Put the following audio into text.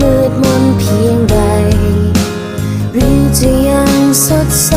มืดมนเพียงใด หรือจะยังสดใส